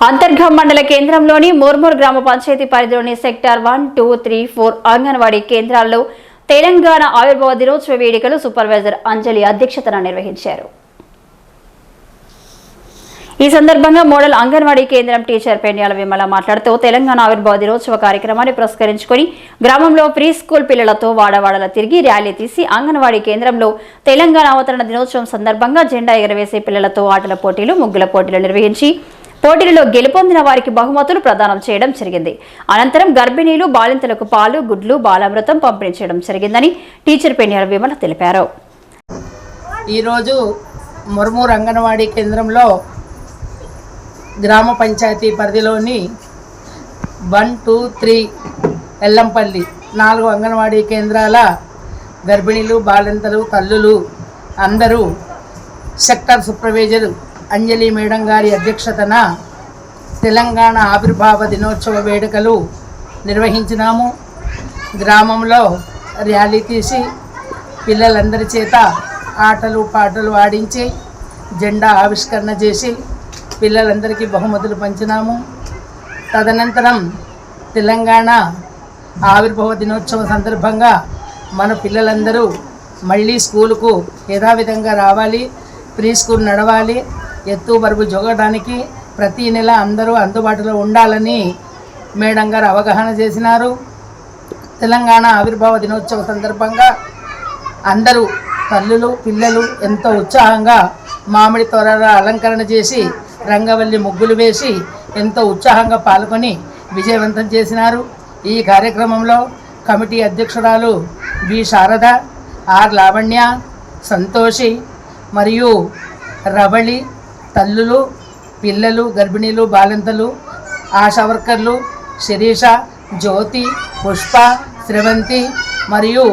అంతర్గం మండల కేంద్రంలోని మోర్మూర్ గ్రామ పంచాయతీ పరిధిలోని sector one two three four anganwadi కేంద్రాల్లో తెలంగాణ ఆవిర్భావ దినోత్సవ వేడుకలు సూపర్వైజర్ అంజలి అధ్యక్షతన నిర్వహించారు. ఈ సందర్భంగా మోడల్ అంగన్వాడీ కేంద్రం టీచర్ పెండ్యాల విమల మాట్లాడుతూ తెలంగాణ ఆవిర్భావ దినోత్సవ కార్యక్రమాన్ని పురస్కరించుకొని గ్రామంలో ప్రీ స్కూల్ పిల్లలతో వాడవాడల తిరిగి ర్యాలీ తీసి అంగన్వాడీ కేంద్రంలో తెలంగాణ అవతరణ దినోత్సవం సందర్భంగా జెండా ఎగరవేసే పిల్లలతో ఆటల పోటీలు ముగ్గుల పోటీలు నిర్వహించి పోటీలలో గెలుపొందిన వారికి బహుమతులు ప్రదానం చేయడం జరిగింది. అనంతరం గర్భిణీలు బాలింతలకు పాలు గుడ్లు బాలామృతం పంపిణీ చేయడం జరిగిందని టీచర్ పెండ్యాల విమల తెలిపారు. ఈరోజు మురుమూరు అంగన్వాడీ కేంద్రంలో గ్రామ పంచాయతీ పరిధిలోని వన్ టూ త్రీ ఎల్లంపల్లి నాలుగు అంగన్వాడీ కేంద్రాల గర్భిణీలు బాలింతలు తల్లులు అందరూ సెక్టర్ సూపర్వైజర్ అంజలి మేడం గారి అధ్యక్షతన తెలంగాణ ఆవిర్భావ దినోత్సవ వేడుకలు నిర్వహించినాము. గ్రామంలో ర్యాలీ తీసి పిల్లలందరి చేత ఆటలు పాటలు ఆడించి జెండా ఆవిష్కరణ చేసి పిల్లలందరికీ బహుమతులు పంచినాము. తదనంతరం తెలంగాణ ఆవిర్భావ దినోత్సవం సందర్భంగా మన పిల్లలందరూ మళ్ళీ స్కూలుకు యథావిధంగా రావాలి ప్రీ స్కూల్ నడవాలి. ఎత్తు బరువు జోగడానికి ప్రతి నెల అందరూ అందుబాటులో ఉండాలని మేడం గారు అవగాహన చేసినారు. తెలంగాణ ఆవిర్భావ దినోత్సవ సందర్భంగా అందరూ తల్లులు పిల్లలు ఎంతో ఉత్సాహంగా మామిడి తోరల అలంకరణ చేసి రంగవల్లి ముగ్గులు వేసి ఎంతో ఉత్సాహంగా పాల్గొని విజయవంతం చేసినారు. ఈ కార్యక్రమంలో కమిటీ అధ్యక్షురాలు బి శారద ఆర్. లావణ్య సంతోషి మరియు రవళి తల్లులు పిల్లలు గర్భిణీలు బాలింతలు ఆశా వర్కర్లు శిరీష జ్యోతి పుష్ప శ్రవంతి మరియు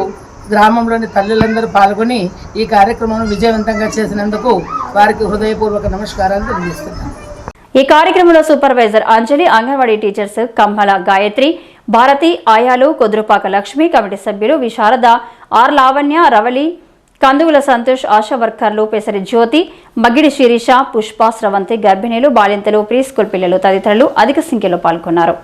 గ్రామంలోని తల్లులందరూ పాల్గొని ఈ కార్యక్రమం విజయవంతంగా చేసినందుకు వారికి హృదయపూర్వక నమస్కారాలు తెలియజేస్తున్నాను. ఈ కార్యక్రమంలో సూపర్వైజర్ అంజలి అంగన్వాడీ టీచర్స్ కమ్మల గాయత్రి భారతి ఆయాలు కొద్రుపాక లక్ష్మి కమిటీ సభ్యులు విశారద ఆర్ లావణ్య రవలి కందువుల సంతోష్ ఆశా వర్కర్లు పెసరి జ్యోతి మగిడి శిరీష పుష్ప స్రవంతి గర్భిణీలు బాలింతలు ప్రీ స్కూల్ పిల్లలు తదితరులు అధిక సంఖ్యలో పాల్గొన్నారు.